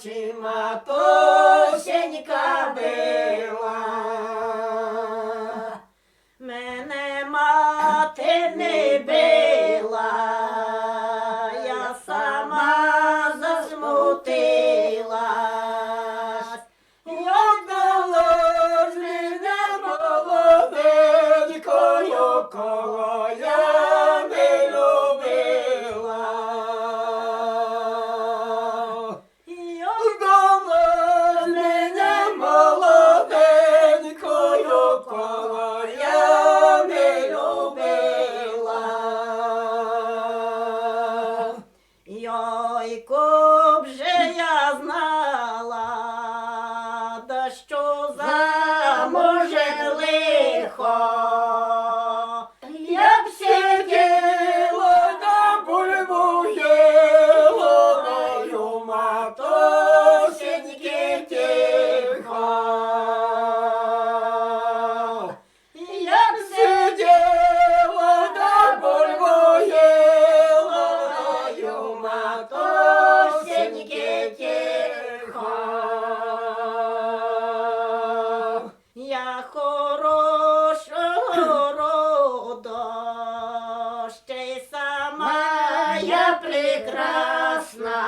плаче матусенька кабила, мене мати не била, я сама засмутилась, я не молоденькою. Далеко же я знала, та що за може лихо, я б сиділа на польму. Я б сиділа на польму Todo. хорошого рода, ще й сама я прекрасна.